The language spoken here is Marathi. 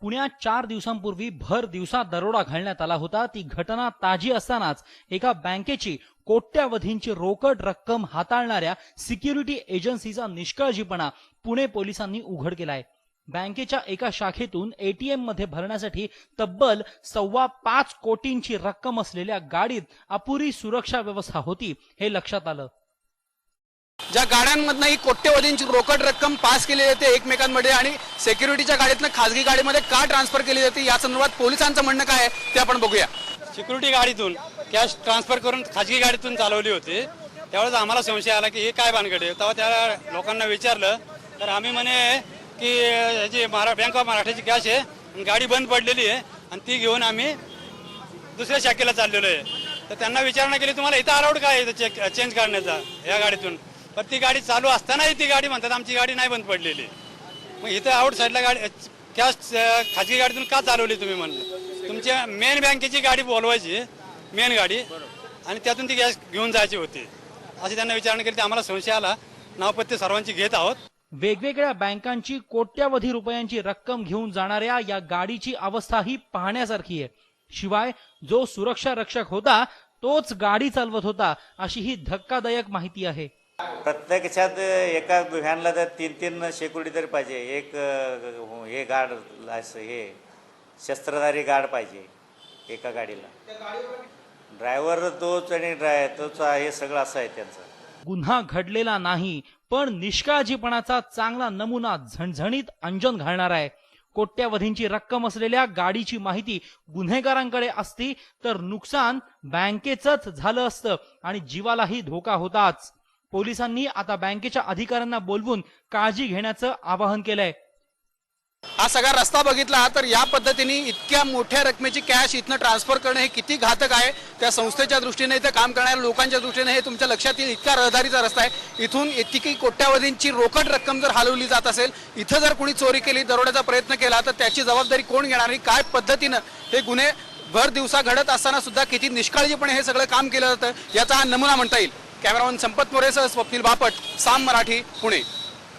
पुण्यात चार दिवसांपूर्वी भर दिवसा दरोडा घालण्यात आला होता. ती घटना ताजी असतानाच एका बँकेची कोट्यावधींची रोकड रक्कम हाताळणाऱ्या सिक्युरिटी एजन्सीचा निष्काळजीपणा पुणे पोलिसांनी उघड केलाय. बँकेच्या एका शाखेतून एटीएममध्ये भरण्यासाठी तब्बल सव्वा पाच कोटींची रक्कम असलेल्या गाडीत अपुरी सुरक्षा व्यवस्था होती हे लक्षात आलं. ज्या गाड्यांमधनं ही कोट्यवधींची रोकड रक्कम पास केली जाते एकमेकांमध्ये आणि सेक्युरिटीच्या गाडीतनं खासगी गाडीमध्ये का ट्रान्सफर केली जाते या संदर्भात पोलिसांचं म्हणणं काय आहे ते आपण बघूया. सिक्युरिटी गाडीतून कॅश ट्रान्सफर करून खाजगी गाडीतून चालवली होती. त्यावेळेस आम्हाला संशय आला की हे काय भानगड आहे? तेव्हा त्या लोकांना विचारलं तर आम्ही म्हणे की ह्याची महारा बँक ऑफ महाराष्ट्राची कॅश आहे आणि गाडी बंद पडलेली आहे आणि ती घेऊन आम्ही दुसऱ्या शाखेला चाललेलो आहे. तर त्यांना विचारणा केली तुम्हाला इथं अलाउड काय आहे चेक चेंज करण्याचा या गाडीतून? पण ती गाडी चालू असतानाही ती गाडी म्हणतात आमची गाडी नाही बंद पडलेली. मग इथं आउट साईडला गाडी त्या खाजगी गाडीतून का चालवली तुम्ही म्हणलं? तुमच्या मेन बँकेची गाडी बोलवायची मेन गाडी आणि त्यातून ती गॅस घेऊन जायची होती. अशी त्यांना विचारणा केली तर आम्हाला संशय आला. नावपत्ते सर्वांची घेत आहोत. वेगवेगळ्या बँकांची कोट्यावधी रुपयांची रक्कम घेऊन जाणाऱ्या या गाडीची अवस्था ही पाहण्यासारखी आहे. शिवाय जो सुरक्षा रक्षक होता तोच गाडी चालवत होता अशी ही धक्कादायक माहिती आहे. प्रत्येकाच्यात एका व्हॅनला तर तीन तीन सेक्युरिटी तरी पाहिजे. एक हे गार्ड असं हे शस्त्रधारी गार्ड पाहिजे एका गाडीला. ड्रायव्हर तोच आणि ड्राय तोच हे सगळं असं आहे त्यांचं. गुन्हा घडलेला नाही पण निष्काळजीपणाचा चांगला नमुना झणझणीत अंजन घालणार आहे. कोट्यावधींची रक्कम असलेल्या गाडीची माहिती गुन्हेगारांकडे असती तर नुकसान बँकेचंच झालं असतं आणि जीवालाही धोका होताच. पोलिसांनी आता बँकेच्या अधिकाऱ्यांना बोलवून काळजी घेण्याचं आवाहन केलंय. हा सगळा रस्ता बघितला तर या पद्धतीने इतक्या मोठ्या रकमेची कॅश इथनं ट्रान्सफर करणं हे किती घातक आहे? त्या संस्थेच्या दृष्टीने इथे काम करणाऱ्या लोकांच्या दृष्टीने हे तुमच्या लक्षात येईल. इतका रहदारीचा रस्ता आहे. इथून इतकी कोट्यावधींची रोकड रक्कम जर हलवली जात असेल इथं जर कोणी चोरी केली दरोड्याचा प्रयत्न केला तर त्याची जबाबदारी कोण घेणार आणि काय पद्धतीनं हे गुन्हे भर दिवसा घडत असताना सुद्धा किती निष्काळजीपणे हे सगळं काम केलं जातं याचा हा नमुना म्हणता येईल. कॅमेरामन संपत मोरेसह स्वप्नील बापट साम मराठी पुणे.